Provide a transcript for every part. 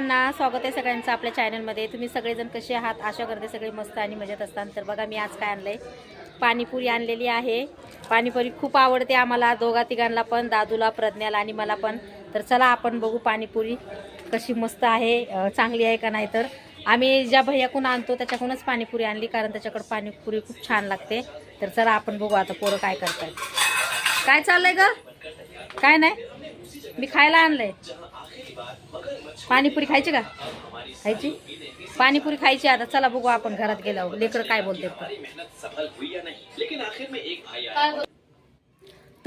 ना स्वागत आहे सगळ्यांचं आपल्या चॅनलमध्ये तुम्ही सगळेजण कसे आहात? आशा करते सगळे मस्त आणि मजेत असतात. तर बघा मी आज काय आणलंय? पाणीपुरी आणलेली आहे. पाणीपुरी खूप आवडते आम्हाला दोघा तिघांना पण दादूला प्रज्ञाला आणि मला पण. तर चला आपण बघू पाणीपुरी कशी मस्त आहे चांगली आहे का नाही तर. आम्ही ज्या भैयाकून आणतो त्याच्याकडूनच पाणीपुरी आणली कारण त्याच्याकडं पाणीपुरी खूप छान लागते. तर चला आपण बघू आता पोरं काय करतात काय चाललंय ग? काय नाही? मी खायला आणलंय. पाणीपुरी खायची का? खायची? पाणीपुरी खायची. आता चला बघू आपण घरात गेल्यावर लेकर काय बोलते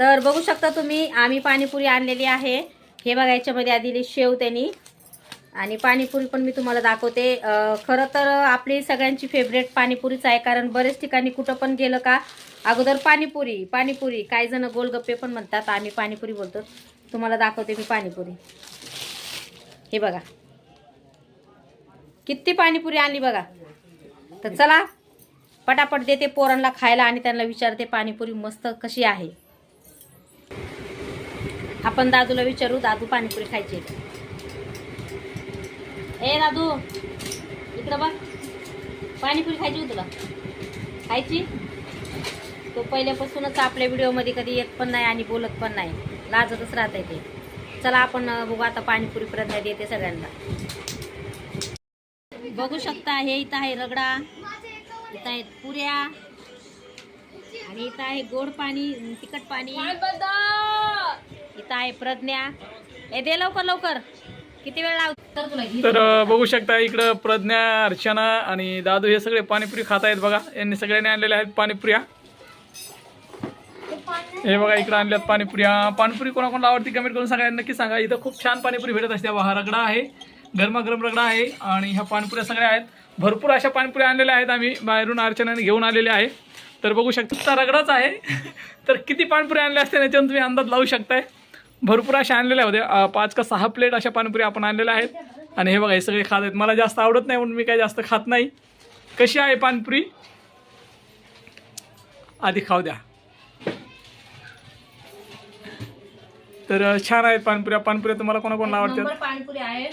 तर बघू शकता तुम्ही आम्ही पाणीपुरी आणलेली आहे. हे बघा याच्यामध्ये आधी शेव त्यांनी. आणि पाणीपुरी पण मी तुम्हाला दाखवते. खरं तर आपली सगळ्यांची फेवरेट पाणीपुरीच आहे कारण बरेच ठिकाणी कुठं पण गेलं का अगोदर पाणीपुरी पाणीपुरी. काही जण गोलगप्पे पण म्हणतात आम्ही पाणीपुरी बोलतो. तुम्हाला दाखवते मी पाणीपुरी. हे बघा. किती पाणीपुरी आणली बघा. तर चला पटापट देते पोरांना खायला आणि त्यांना विचारते पाणीपुरी मस्त कशी आहे. आपण दादूला विचारू दादू पाणीपुरी खायची ए दादू इकडं बघ. पाणीपुरी खायची होती तुला? खायची? तो पहिल्यापासूनच आपल्या व्हिडिओमध्ये कधी येत पण नाही आणि बोलत पण नाही. लाजतच राहत ते. चला आपण बघू आता पाणीपुरी प्रज्ञा देते सगळ्यांना. बघू शकता हे इथं आहे रगडा इथं आहेत पुऱ्या आणि इथं आहे गोड पाणी तिखट पाणी. इथं आहे प्रज्ञा. हे दे लवकर लवकर. किती वेळ लाव? तर बघू शकता इकडं प्रज्ञा अर्चना आणि दादू हे सगळे पाणीपुरी खात आहेत बघा. यांनी सगळ्यांनी आणलेल्या आहेत पाणीपुऱ्या. हे बघा इकडं आणल्यात पाणीपुऱ्या पाणीपुरी कोणाकोणाला आवडती कमेंट करून सांगा. नक्की सांगा. इथं खूप छान पाणीपुरी भेटत असते. हा रगडा आहे. गरमागरम रगडा आहे. आणि ह्या पाणीपुऱ्या सगळ्या आहेत. भरपूर अशा पाणीपुऱ्या आणलेल्या आहेत आम्ही. बाहेरून अर्चनाने घेऊन आलेल्या आहे. तर बघू शकता रगडाच आहे. तर किती पाणीपुऱ्या आणल्या असते याच्यावर तुम्ही अंदाज लावू शकताय. भरपूर अशा आणलेल्या होत्या. पाच का सहा प्लेट अशा पाणीपुऱ्या आपण आणलेल्या आहेत. आणि हे बघा हे सगळे खात आहेत. मला जास्त आवडत नाही म्हणून मी काही जास्त खात नाही. कशी आहे पाणीपुरी? आधी खाऊ द्या. तर छान आहेत पाणीपुऱ्या पाणीपुऱ्या तुम्हाला कोणाकोणाला आवडतात? नंबर पाणीपुरी आहे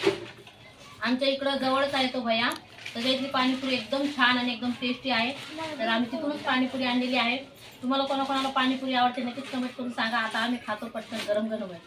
आमच्या इकडं जवळच आहे तो भैया. त्याच्या इथली पाणीपुरी एकदम छान आणि एकदम टेस्टी आहे. तर आम्ही तिथूनच पाणीपुरी आणलेली आहे. तुम्हाला कोणाकोणाला पाणीपुरी आवडते नक्कीच कमेंट करून सांगा. आता आम्ही खातो पटकन गरम गरम आहे.